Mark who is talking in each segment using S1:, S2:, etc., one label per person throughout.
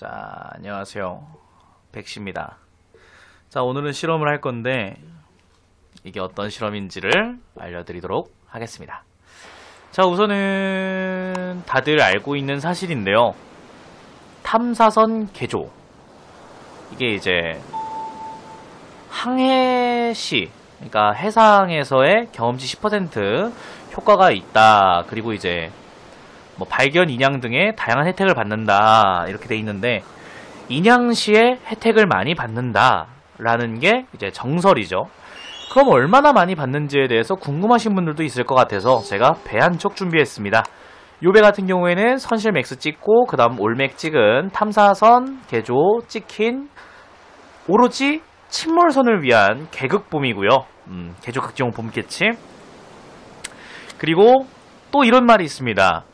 S1: 자, 안녕하세요. 백시입니다. 자, 오늘은 실험을 할 건데, 이게 어떤 실험인지를 알려드리도록 하겠습니다. 자, 우선은 다들 알고 있는 사실인데요. 탐사선 개조. 이게 이제, 항해시, 그러니까 해상에서의 경험치 10% 효과가 있다. 그리고 이제, 뭐 발견 인양 등의 다양한 혜택을 받는다 이렇게 돼 있는데 인양 시에 혜택을 많이 받는다라는 게 이제 정설이죠. 그럼 얼마나 많이 받는지에 대해서 궁금하신 분들도 있을 것 같아서 제가 배 한 쪽 준비했습니다. 요배 같은 경우에는 선실 맥스 찍고 그 다음 올맥 찍은 탐사선 개조 찍힌 오로지 침몰선을 위한 계극봄이고요. 음, 개조 극지용 봄캐치 그리고 또 이런 말이 있습니다.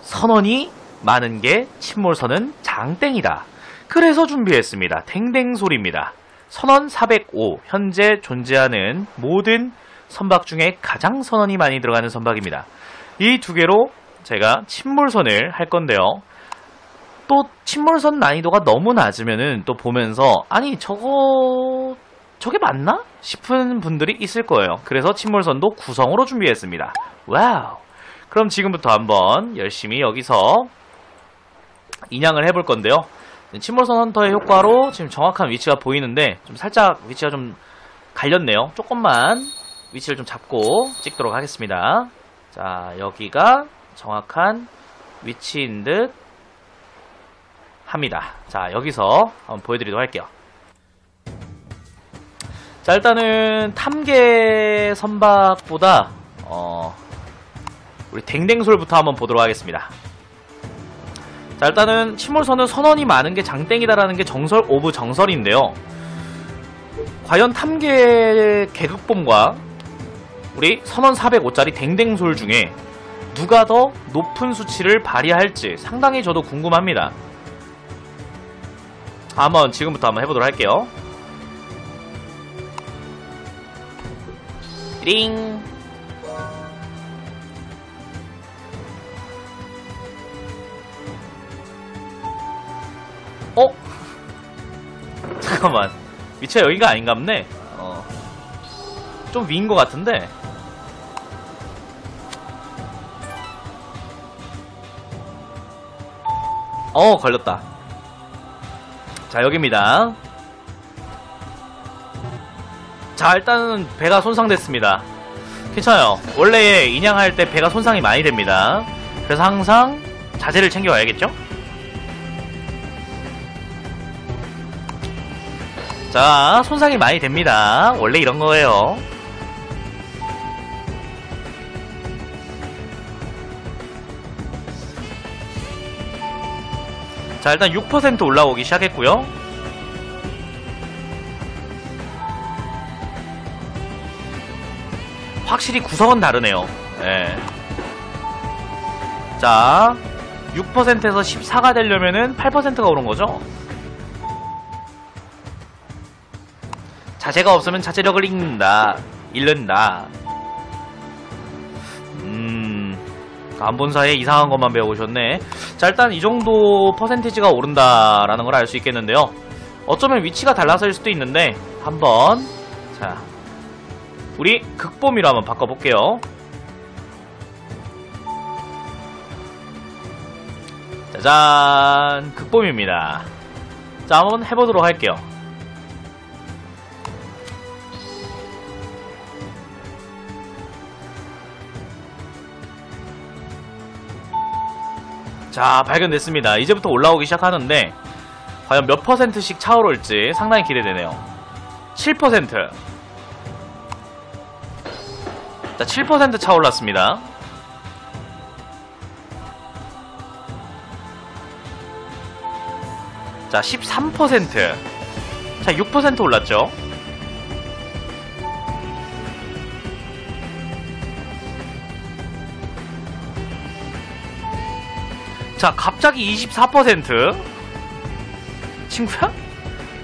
S1: 선원이 많은 게 침몰선은 장땡이다. 그래서 준비했습니다. 댕댕 소리입니다. 선원 405 현재 존재하는 모든 선박 중에 가장 선원이 많이 들어가는 선박입니다. 이 두 개로 제가 침몰선을 할 건데요. 또 침몰선 난이도가 너무 낮으면은 또 보면서 아니 저거 저게 맞나 싶은 분들이 있을 거예요. 그래서 침몰선도 구성으로 준비했습니다. 와우. 그럼 지금부터 한번 열심히 여기서 인양을 해볼 건데요. 침몰선 헌터의 효과로 지금 정확한 위치가 보이는데 좀 살짝 위치가 좀 갈렸네요. 조금만 위치를 좀 잡고 찍도록 하겠습니다. 자, 여기가 정확한 위치인 듯 합니다. 자, 여기서 한번 보여드리도록 할게요. 자, 일단은 탐계 선박보다 어, 우리 댕댕솔부터 한번 보도록 하겠습니다. 자 일단은 침몰선은 선원이 많은 게 장땡이다라는 게 정설 오브 정설인데요. 과연 탐계 계극bom과 우리 선원 405짜리 댕댕솔 중에 누가 더 높은 수치를 발휘할지 상당히 저도 궁금합니다. 한번 지금부터 한번 해보도록 할게요. 링 어? 잠깐만. 위치가 여기가 아닌가 보네. 어. 좀 위인 것 같은데. 어 걸렸다. 자 여기입니다. 자 일단은 배가 손상됐습니다. 괜찮아요. 원래 인양할 때 배가 손상이 많이 됩니다. 그래서 항상 자재를 챙겨와야겠죠 자, 손상이 많이 됩니다. 원래 이런 거예요. 자, 일단 6% 올라오기 시작했고요. 확실히 구성은 다르네요. 예. 자, 6%에서 14가 되려면은 8%가 오른 거죠? 자재가 없으면 자재력을 잃는다. 잃는다. 음, 안 본 사이에 이상한 것만 배워오셨네. 자, 일단 이 정도 퍼센티지가 오른다라는 걸 알 수 있겠는데요. 어쩌면 위치가 달라서일 수도 있는데, 한번, 자, 우리 극범위로 한번 바꿔볼게요. 짜잔, 극범입니다. 자, 한번 해보도록 할게요. 자 발견됐습니다 이제부터 올라오기 시작하는데 과연 몇 퍼센트씩 차오를지 상당히 기대되네요 7% 자, 7% 차올랐습니다. 자, 13%. 자, 6% 올랐죠? 자, 갑자기 24%. 친구야?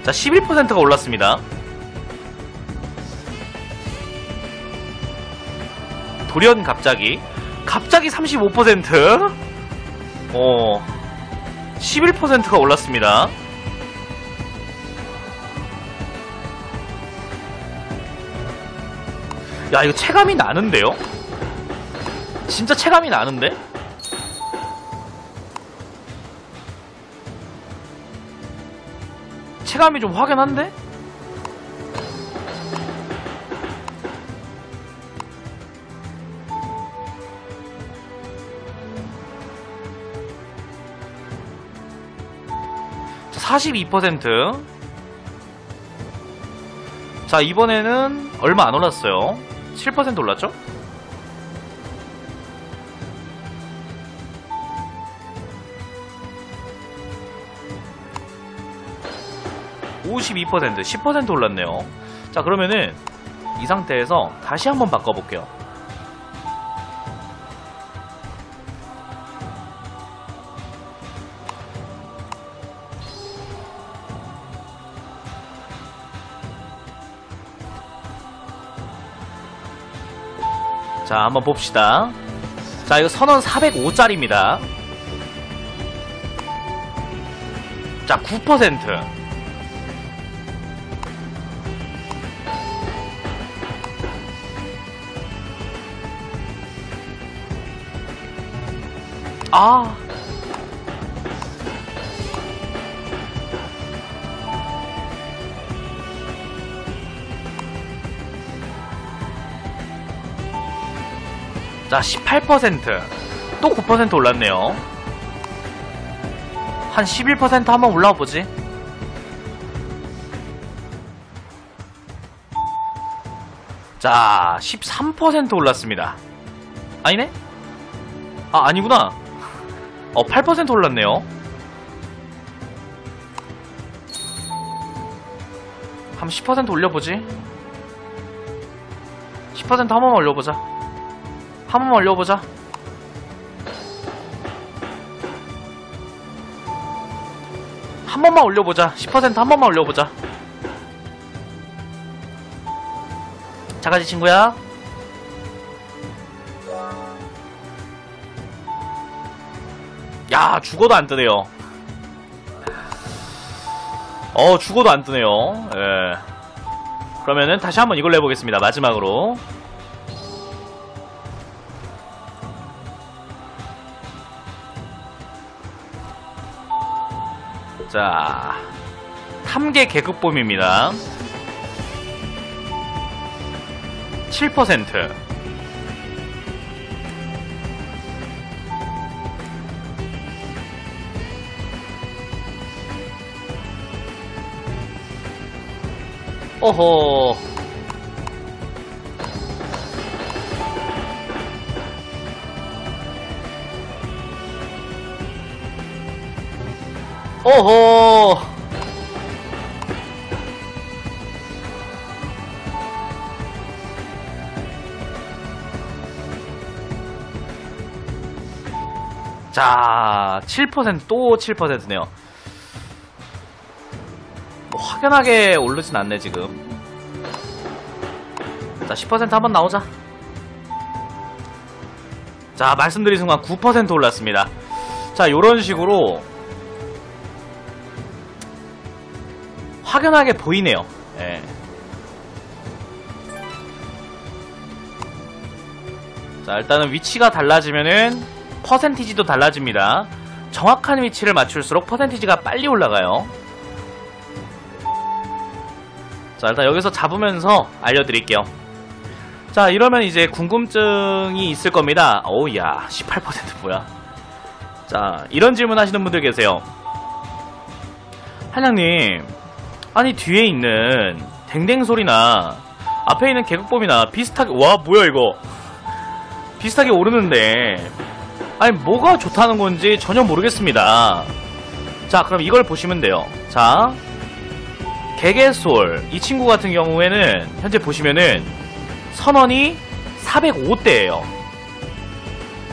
S1: 자, 11%가 올랐습니다. 돌연 갑자기. 갑자기 35%? 어. 11%가 올랐습니다. 야, 이거 체감이 나는데요? 진짜 체감이 나는데? 체감이 좀 확연한데? 자, 42%. 자, 이번에는 얼마 안 올랐어요. 7% 올랐죠? (52% 10% 올랐네요 자 그러면은 이 상태에서 다시 한번 바꿔볼게요 자, 한번 봅시다. 자, 이거 선원 405짜리입니다. 자, 9%. 아. 자, 18%. 또 9% 올랐네요. 한 11% 한번 올라와 보지. 자, 13% 올랐습니다. 아니네? 아, 아니구나. 어, 8% 올랐네요. 한 10% 올려보지. 10%한 번만 올려보자. 한 번만 올려보자. 한 번만 올려보자. 10%한 번만 올려보자. 자가지 친구야. 야, 죽어도 안 뜨네요. 어, 죽어도 안 뜨네요. 예. 그러면은 다시 한번 이걸로 해보겠습니다. 마지막으로. 자, 탐계 계급봄입니다. 7% 오호 오호 자, 7%또 7%네요. 뭐 확연하게 오르진 않네 지금. 자, 10% 한번 나오자. 자, 말씀드린 순간 9% 올랐습니다. 자, 요런 식으로 확연하게 보이네요. 예. 자, 일단은 위치가 달라지면은 퍼센티지도 달라집니다. 정확한 위치를 맞출수록 퍼센티지가 빨리 올라가요. 자, 일단 여기서 잡으면서 알려드릴게요. 자, 이러면 이제 궁금증이 있을 겁니다. 어우, 야, 18% 뭐야. 자, 이런 질문 하시는 분들 계세요. 한양님, 아니, 뒤에 있는 댕댕 소리나 앞에 있는 계급범이나 비슷하게, 와, 뭐야, 이거. 비슷하게 오르는데, 아니, 뭐가 좋다는 건지 전혀 모르겠습니다. 자, 그럼 이걸 보시면 돼요. 자, 개개솔. 이 친구 같은 경우에는, 현재 보시면은, 선원이 405대예요.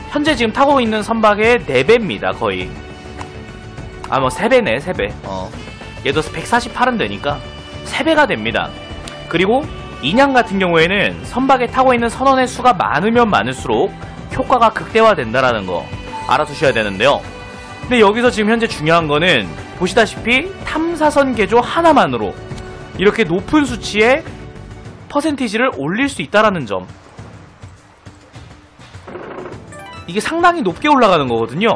S1: 현재 지금 타고 있는 선박의 4배입니다, 거의. 아, 뭐, 3배네, 3배. 어. 얘도 148은 되니까, 3배가 됩니다. 그리고, 인양 같은 경우에는 선박에 타고 있는 선원의 수가 많으면 많을수록 효과가 극대화된다라는 거 알아두셔야 되는데요. 근데 여기서 지금 현재 중요한 거는 보시다시피 탐사선 개조 하나만으로 이렇게 높은 수치의 퍼센티지를 올릴 수 있다라는 점. 이게 상당히 높게 올라가는 거거든요.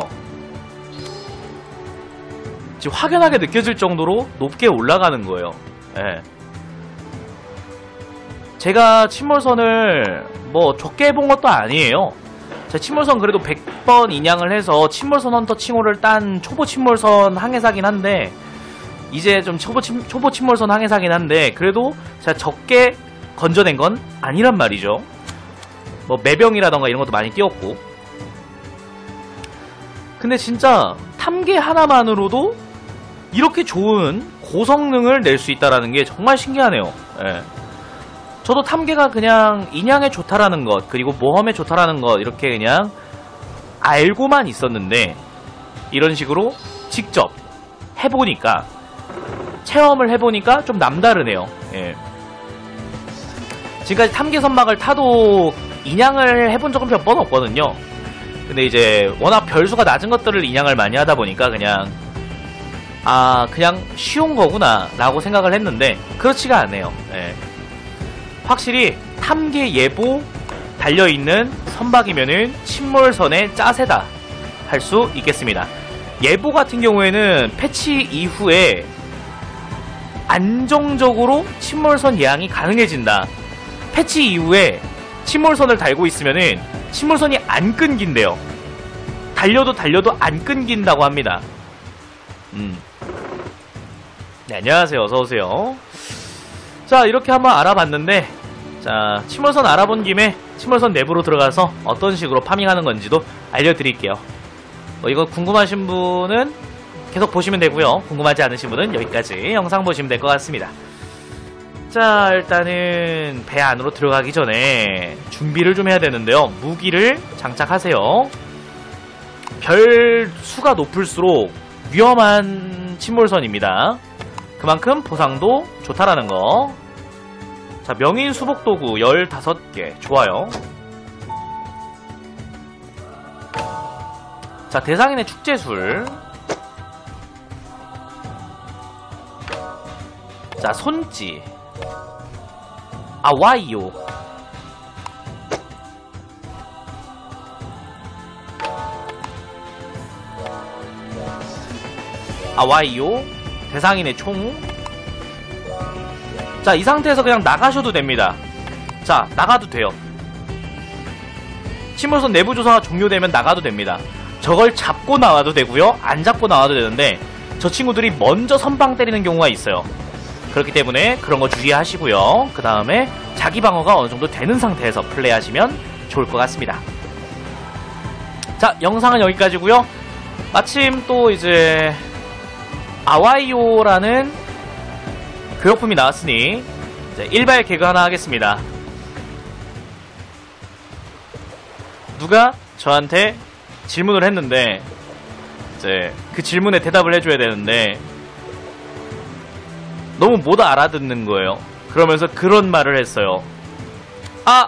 S1: 지금 확연하게 느껴질 정도로 높게 올라가는 거예요. 예. 제가 침몰선을 뭐 적게 해본 것도 아니에요. 제 침몰선 그래도 100번 인양을 해서 침몰선 헌터 칭호를 딴 초보 침몰선 항해사긴 한데 이제 좀 초보, 침, 초보 침몰선 항해사긴 한데 그래도 제가 적게 건져낸 건 아니란 말이죠. 뭐 매병이라던가 이런 것도 많이 띄웠고 근데 진짜 탐계 하나만으로도 이렇게 좋은 고성능을 낼 수 있다라는 게 정말 신기하네요. 예. 저도 탐계가 그냥 인양에 좋다라는 것 그리고 모험에 좋다라는 것 이렇게 그냥 알고만 있었는데 이런 식으로 직접 해보니까 체험을 해보니까 좀 남다르네요. 예. 지금까지 탐계 선박을 타도 인양을 해본 적은 몇 번 없거든요. 근데 이제 워낙 별수가 낮은 것들을 인양을 많이 하다 보니까 그냥 아 그냥 쉬운 거구나 라고 생각을 했는데 그렇지가 않네요. 예. 확실히 탐계 예보 달려있는 선박이면은 침몰선의 짜세다 할 수 있겠습니다. 예보 같은 경우에는 패치 이후에 안정적으로 침몰선 예항이 가능해진다. 패치 이후에 침몰선을 달고 있으면은 침몰선이 안 끊긴대요. 달려도 달려도 안 끊긴다고 합니다. 음. 네, 안녕하세요. 어서오세요. 자, 이렇게 한번 알아봤는데, 자, 침몰선 알아본 김에 침몰선 내부로 들어가서 어떤 식으로 파밍하는 건지도 알려드릴게요. 뭐 이거 궁금하신 분은 계속 보시면 되고요. 궁금하지 않으신 분은 여기까지 영상 보시면 될 것 같습니다. 자, 일단은 배 안으로 들어가기 전에 준비를 좀 해야 되는데요. 무기를 장착하세요. 별 수가 높을수록 위험한 침몰선입니다. 그만큼 보상도 좋다라는 거. 자, 명인 수복 도구 15개. 좋아요. 자, 대상인의 축제술. 자, 손찌. 아 와이요. 아 와이요. 대상인의 총. 자, 이 상태에서 그냥 나가셔도 됩니다. 자, 나가도 돼요. 침몰선 내부 조사가 종료되면 나가도 됩니다. 저걸 잡고 나와도 되고요. 안 잡고 나와도 되는데 저 친구들이 먼저 선방 때리는 경우가 있어요. 그렇기 때문에 그런 거 주의하시고요. 그 다음에 자기 방어가 어느 정도 되는 상태에서 플레이하시면 좋을 것 같습니다. 자, 영상은 여기까지고요. 마침 또 이제 아와이오라는 교역품이 나왔으니 이제 일발 개그 하나 하겠습니다. 누가 저한테 질문을 했는데 이제 그 질문에 대답을 해줘야 되는데 너무 못 알아듣는 거예요. 그러면서 그런 말을 했어요. 아